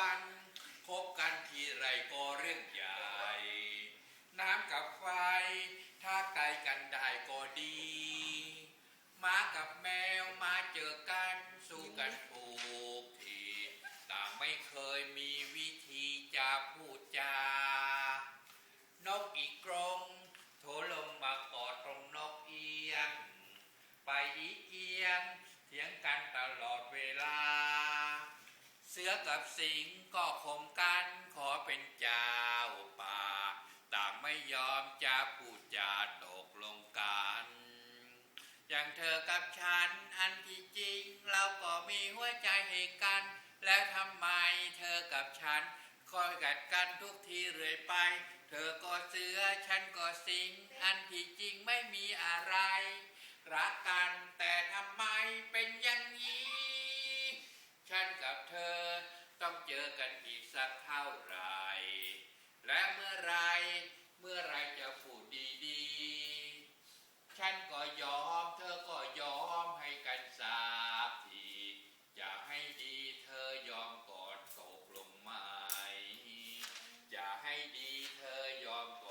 ปันคบกันทีไรก็เรื่องใหญ่ น้ำกับไฟ ถ้าไกลกันได้ก็ดีหมากับแมวมาเจอกันสู้กันผูกทีต่างไม่เคยมีวิธีจะพูดจานกอีกกรงโถลงมากอดตรงนกเอียง ไปอีเอียงเถียงกันตลอดเวลา กับสิงก็คมกันขอเป็นเจ้าป่า ต่างไม่ยอมจะพูดจาตกลงกัน อย่างเธอกับฉันอันที่จริง เราก็มีหัวใจให้กัน แล้วทำไมเธอกับฉันคอยกัดกันทุกทีเรื่อยไป เธอก็เสือฉันก็สิง อันที่จริงไม่มีอะไร รักกัน เจอกันอีกสักเท่าไหรและเมื่อไรเมื่อไรจะพูดดีๆ ฉันก็ยอมเธอก็ยอมให้กันสาบทีจะให้ดีเธอยอมก่อนตกลงไหมจะให้ดีเธอยอมก่